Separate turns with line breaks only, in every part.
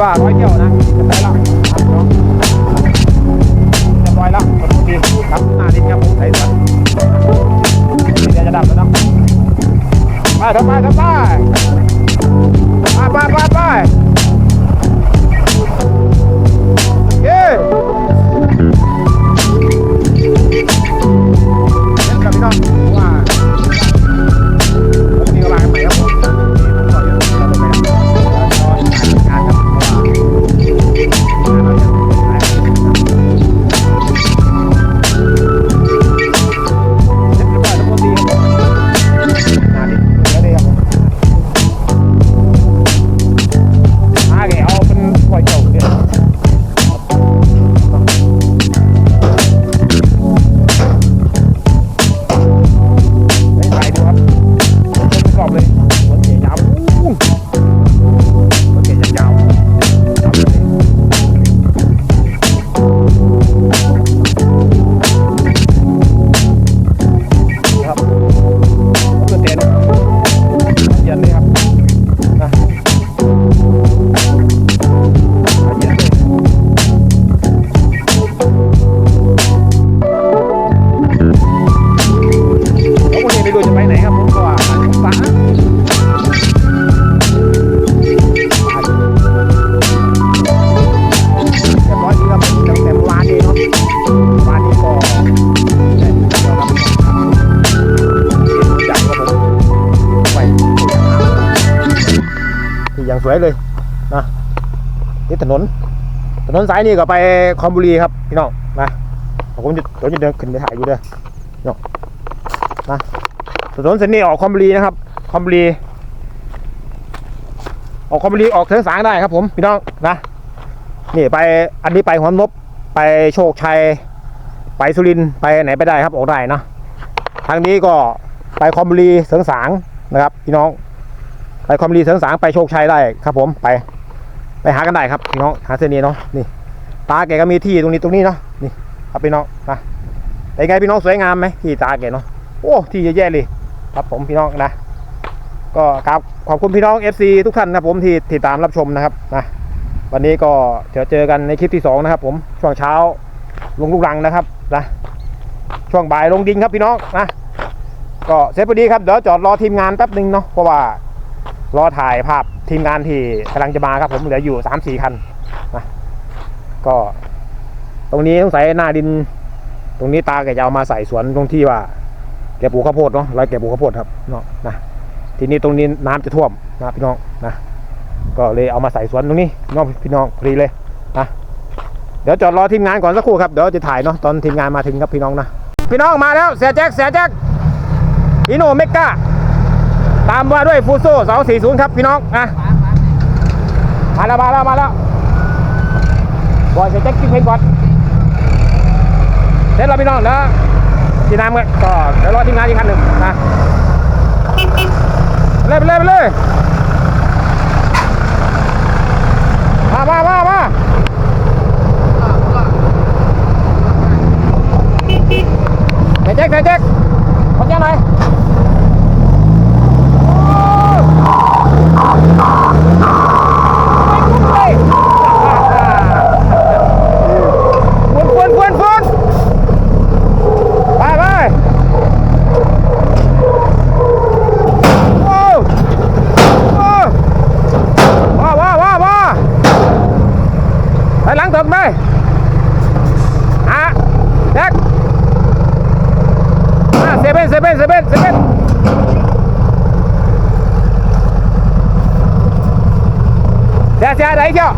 ว่าร้อยเที่ยวนะ สวยเลยนะนี่ถนน ถนนสายนี้ก็ไปคอมบุรีครับพี่น้องนะผมจะผมจะเดินขึ้นไปถ่ายอยู่เด้อน้องนะถนนเส้นนี้ออกคอมบุรีนะครับคอมบุรีออกคอมบุรีออกเทิงสางได้ครับ ผมพี่น้องนะนี่ไปอันนี้ไปหัวนบไปโชคชัยไปสุรินไปไหนไปได้ครับออกได้นะทางนี้ก็ไปคอมบุรีเสริงสางนะครับ พี่น้อง ไปคอมบุรีเสริงสางไปโชคชัยได้ครับ ผมไป ไปหากันได้ครับพี่น้องหาเส้นนี้เนาะนี่ ตาแกก็มีที่ตรงนี้ตรงนี้เนาะนี่ครับพี่น้องนะเป็นไงพี่น้องสวยงามไหมที่ตาแกเนาะโอ้ที่แยะเลย ครับผมพี่น้องนะก็ครับขอบคุณพี่น้อง FC ทุกท่านนะผมที่ติดตามรับชมนะครับนะวันนี้ก็เจอเจอกันในคลิปที่สองนะครับ ผมช่วงเช้าลงลูกรังนะครับนะช่วงบ่ายลงดินครับพี่น้องนะก็เสร็จพอดีครับเดี๋ยวจอดรอทีมงานแป๊บหนึ่งเนาะเพราะว่า รอถ่ายภาพทีมงานที่กำลังจะมาครับ ผมเหลืออยู่สามสี่คันนะก็ ตรงนี้ต้องใส่หน้าดิน ตรงนี้ตาแกจะเอามาใส่สวนตรงที่ว่าแกปลูกข้าวโพดเนาะไรแกปลูกข้าวโพดครับเนาะนะทีนี้ตรงนี้น้ำจะท่วมนะพี่น้องนะก็เลยเอามาใส่สวนตรงนี้น้องพี่น้องพอดีเลยนะเดี๋ยวจอดรอทีมงานก่อนสักครู่ครับเดี๋ยวจะถ่ายเนาะตอนทีมงานมาถึงครับพี่น้องนะพี่น้องมาแล้วเสียแจ็คเสียแจ็คอิโนเมกา ตามมาด้วยฟูโซ่สองสี่ศูนย์ครับพี่น้องนะมาแล้วมาแล้วมาแล้วบอยเสียแจ็คกินเพลงก่อนเสร็จแล้วพี่น้องแล้วทีน้ำก็ก็เดี๋ยวรอทีมงานอีกคันหนึ่งนะเลยไปเลยไปเลยมามามามาใส่แจ็คใส่แจ็คขอแจ็คหน่อยฟุ้นฟุ้นฟุ้นฟุ้นไปไปโอ้ ว้าว้าว้าว้าไปหลังตึกไปอะแจ็คอะเซเว่นเซเว่นเซเว่นเซเว่นเสียเสียไหนเที่ยว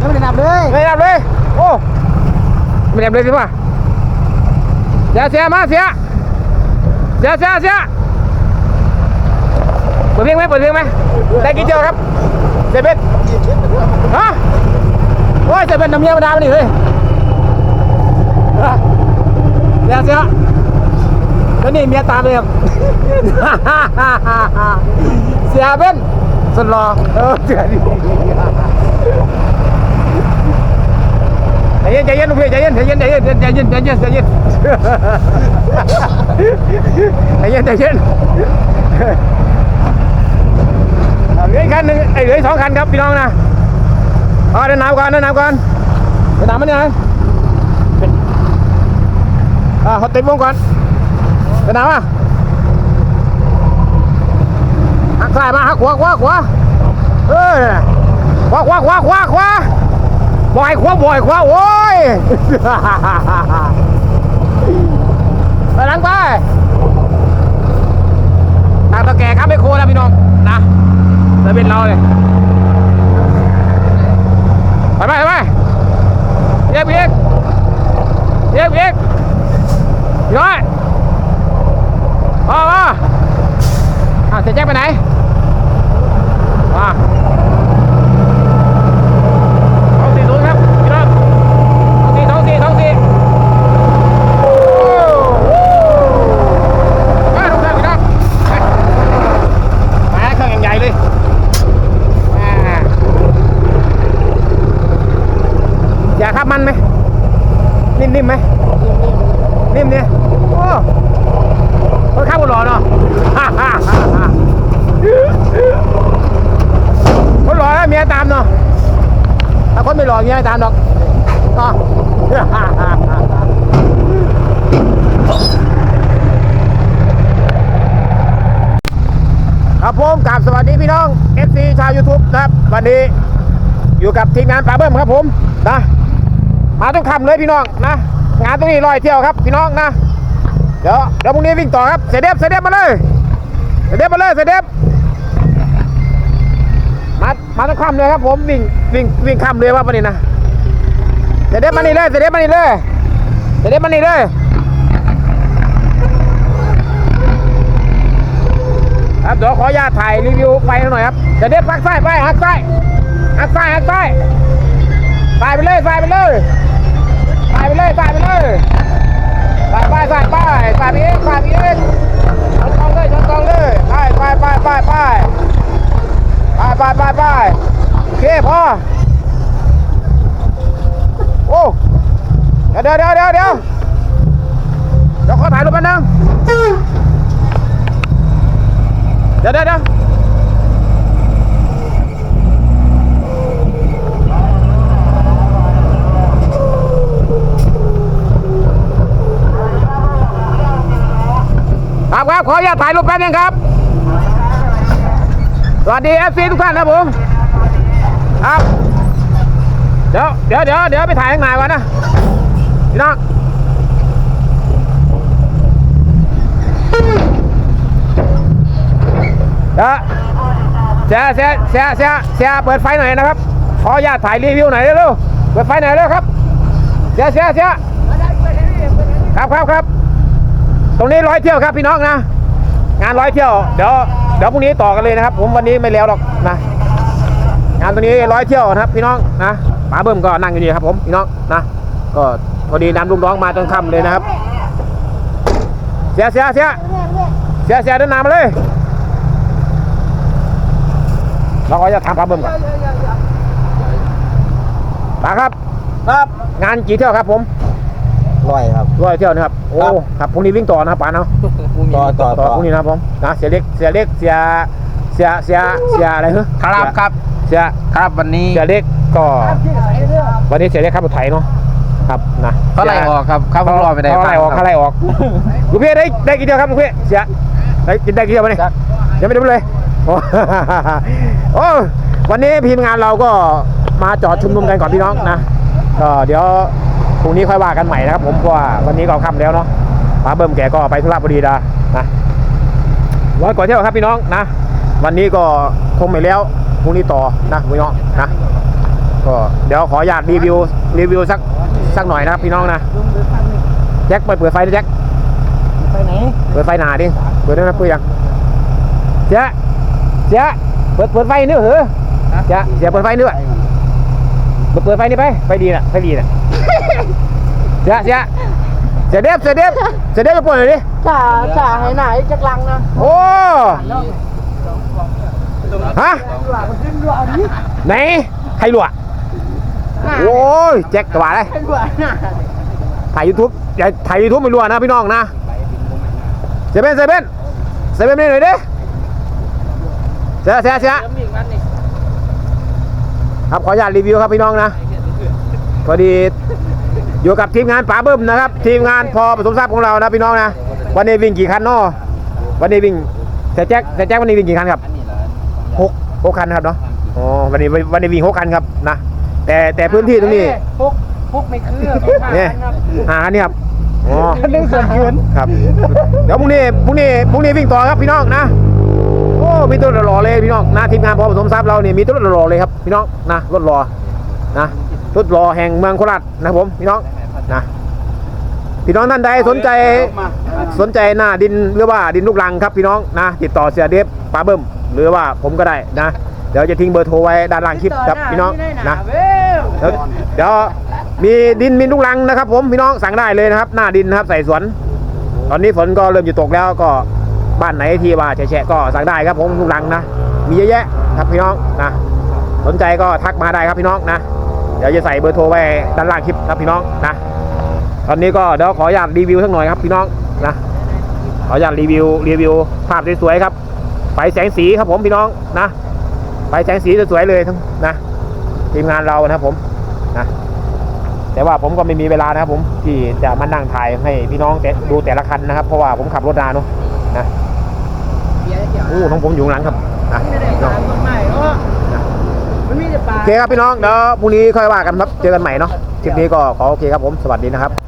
ยังไม่ได้นับ เลย
ไม่ดับเลย โอ้ไม่ดับเลยสิว่าเสียเสียมาเสียเสียเสียเสียเปิดเพลงไหมเปิดเพลงไหมได้กี่เที่ยวครับเซเว่นฮะโอ้ยจะเป็นน้ำเมียมาดามนี่เลยเสียเสียแล้วนี่เมียตามเลยครับเสียเป็นสุดรอเออเสียดี ใจเย็นใจเย็นลูกพี่ใจเย็นใจเย็นใจเย็นใจเย็นใจเย็นใจเย็นใจเย็นใจเย็นเหลืออีกคันหนึ่งไอ้เหลือสองคันครับพี่น้องนะไปอ๋อเดินน้ำก่อนเดินน้ำก่อนเดินน้ำมันยังเป็นอ่าเขาติดวงก่อนเดินน้ำอะหักซ้ายมาหักขวาขวาขวาเออขวาขวาขวาขวาขวา บ่อยขวาบ่อยขวาโอ้ยไปหลังไปตางตะแก่ครับไม่โคนะพี่น้องนะจะเป็นเราเลย ไปไปไปเรียกเรียกเรียกเรียกพี่น้อยมามาอะเสียแจ็คไปไหนมาท้องสี่ศูนย์ครับพี่น้องท้องสี่ท้องสี่ท้องสี่โอ้โหมาทุกท่านพี่น้องไปมาเครื่องอย่างใหญ่เลยมา อยากขับมันไหมนิ่มๆไหมนิ่มเนี่ยโอ้คนขับคนหล่อเนาะ คนหล่อแล้วเมียตามเนาะถ้าคนไม่ หล่อเมียตามดอกอ๋อครับผมกราบสวัสดีพี่น้อง FC ชาว YouTube นะครับ วันนี้อยู่กับทีมงานป่าเบิ้มครับผมนะมาต้องคำเลยพี่น้องนะ งานตรงนี้ลอยเที่ยวครับพี่น้องนะ เดี๋ยวเดี๋ยวพรุ่งนี้วิ่งต่อครับ เสด็จเสด็จมาเลย เสด็จมาเลยเสด็จ มาต้องคำเลยครับผมวิ่งวิ่งวิ่งคำเลยว่าวันนี้นะเสด็จมานี่เลยเสด็จมานี่เลยเสด็จมานี่เลยครับเดี๋ยวขออนุญาตถ่ายรีวิวไฟหน่อยครับเดี๋ยวเด็ดพักซ้ไปหักซ้ายหักซ้ายหักซ้ายสายไปเลยสายไปเลยสายไปเลยสายไปเลยสายไปสายไปสายไปเองสายไปเองชนกองเลยชนกองเลยไปไปไปไปไป ไปไปไปไปโอเคพ่อโอ้เดี๋ยวเดี๋ยวเดี๋ยวเดี๋ยวเดี๋ยวขอถ่ายรูปแป๊บนึงเดี๋ยวเดี๋ยวเดี๋ยวครับครับขออนุญาตถ่ายรูปแป๊บนึงครับ สวัสดีเอฟซีทุกท่านครับผมครับเดี๋ยวเดี๋ยวเดี๋ยวเดี๋ยวไปถ่ายข้างในก่อนนะพี่น้องเดี๋ยวเสียเสียเสียเสียเสียเปิดไฟหน่อยนะครับขออนุญาตถ่ายรีวิวหน่อยเร็วเปิดไฟหน่อยเร็วครับเสียเสียเสียครับครับครับ ตรงนี้ร้อยเที่ยวครับพี่น้องนะ งานร้อยเที่ยว เดี๋ยว เดี๋ยวพรุ่งนี้ต่อกันเลยนะครับ ผมวันนี้ไม่แล้วหรอกนะงานตรงนี้ร้อยเที่ยวนะครับ พี่น้องนะป๋าเบิ้มก็นั่งอยู่นี่ครับ ผมพี่น้องนะก็พอดีนำลูกน้องมาจนค่ำเลยนะครับ เสียเสียเสียเสียเสียเดินนำมาเลยเราก็จะทำปลาเบิ่มก่อนปลาครับ
ครับ
งานกี่เที่ยวครับ ผม
ร้อยครับ
ร้อยเที่ยวนะครับโอ้
ครับ
ครับพรุ่งนี้วิ่งต่อนะครับป๋าเนาะ
ต่อต่อ
ต่
ต่
อ
อ
พรุ่งนี้นะครับผมนะเสียเล็กเสียเล็กเสียเสียเสียเสียอะไรเหรอ
ครับครับ
เสีย
ครับวันนี้
เสียเล็กก็วันนี้เสียเล็กครับรถไถเนาะครับนะ
เขาไล่ออกครับเขาเพิ่งรอไปได้
เขาไล่ออก
ค
เขา
รับ
ไล่ออกลูกพี่ได้ได้กี่เที่ยวครับลูกพี่เสียได้กินได้กี่เที่ยวมาเนี่ยยังไม่ได้ไปเลยโอ้โอ้วันนี้ทีมงานเราก็มาจอดชุมนุมกันก่อนพี่น้องนะก็เดี๋ยวพรุ่งนี้ค่อยว่ากันใหม่นะครับผมเพราะว่าวันนี้ก็ค่ำแล้วเนาะ ป้าเบิ่มแกก็ไปธุระพอดีดานะร้อยกว่าเที่ยวครับพี่น้องนะ วันนี้ก็คงไม่แล้วพรุ่งนี้ต่อนะพี่น้องนะก็เดี๋ยวขออนุญาตรีวิวรีวิวสักสักหน่อยนะครับพี่น้องนะแจ็คเปิดเปิดไฟดิแจ็ค
ไปไหน
เปิดไฟหนาดิเปิดได้ไหมเปิดยังเจ๊เจ๊เปิดเปิดไฟนี่เหรอเจ๊เจ๊เปิดไฟนี่ด้วยเปิดเปิดไฟนี่ไปไฟดีน่ะไฟดีน่ะเจ๊เจ๊ เจ๊เด็บเจ๊เด็บเจ๊เด็บไปเปิดหน่อยดิ
จ่าจ่าให้ไหนจักลังนะ
โอ้ฮะ
หลังมันขึ้นรัวอันนี้
ไหนใครรั่วโอ้ยแจ็คกระบะเลย
ขึ้นรัวหน้า
ถ่ายยูทูบอย่าถ่ายยูทูบไม่รั่วนะพี่น้องนะเซเว่นเซเว่นเซเว่นนี่หน่อยดิเสียเสียเสีย
แล้วมีอีกนั้นนี่
ครับขออนุญาตรีวิวครับพี่น้องนะพอดี อยู่กับทีมงานป๋าเบิ้มนะครับ ทีมงานพอผสมทรัพย์ของเรานะพี่น้องนะวันนี้วิ่งกี่คันเนาะวันนี้วิ่งแต่แจ็คแต่แจ็ควันนี้วิ่งกี่คันครับ
อันนี้เหรอ
หกหกคันครับเนาะอ๋อวันนี้วันนี้วิ่งหกคันครับนะแต่แต่พื้นที่ตรงนี้
พวกพวกไม่คือ
เนี่ยหาคันนี้ครับอ๋อ
คันหนึงส่วนเกิน
ครับเดี๋ยวพรุ่งนี้พรุ่งนี้พรุ่งนี้วิ่งต่อครับพี่น้องนะโอ้มีตัวหล่อๆเลยพี่น้องนะทีมงานพอผสมทรัพย์เราเนี่ยมีตัวหล่อๆเลยครับพี่น้องนะรถหล่อนะรถหล่อแห่งเมืองโคราชนะครับผมพี่น้อง นะพี่น้องท่านใดสนใจสนใจหน้าดินหรือว่าดินลูกรังครับพี่น้องนะติดต่อเสียเดฟปาเบิ้มหรือว่าผมก็ได้นะ เดี๋ยวจะทิ้งเบอร์โทรไว้ด้านล่างคลิปครับพี่น้องนะ
เว้ย
เดี๋ยวเดี๋ยวมีดินมีลูกรังนะครับ ผมพี่น้องสั่งได้เลยนะครับ หน้าดินนะครับใส่สวน ตอนนี้ฝนก็เริ่มจะตกแล้วก็บ้านไหนที่ว่าแฉะๆก็สั่งได้ครับผมลูกรังนะมีเยอะแยะครับพี่น้องนะสนใจก็ทักมาได้ครับพี่น้องนะเดี๋ยวจะใส่เบอร์โทรไว้ด้านล่างคลิปครับพี่น้องนะ ตอนนี้ก็เดี๋ยวขออนุญาตรีวิวสักหน่อยครับพี่น้องนะขออนุญาตรีวิวรีวิวภาพสวยๆครับไฟแสงสีครับผมพี่น้องนะไฟแสงสีสวยๆเลยทั้งนะทีมงานเรานะครับผมนะแต่ว่าผมก็ไม่มีเวลานะครับผมที่จะมานั่งถ่ายให้พี่น้องดูแต่ละคันนะครับ เพราะว่าผมขับรถนานเนาะนะอู้ของผมอยู่งหลังครับนะโอเคครับพี่น้องเดี๋ยวพรุ่งนี้ค่อยว่ากันครับเจอกันใหม่เนาะคลิปนี้ก็ขอโอเคครับผมสวัสดีนะครับ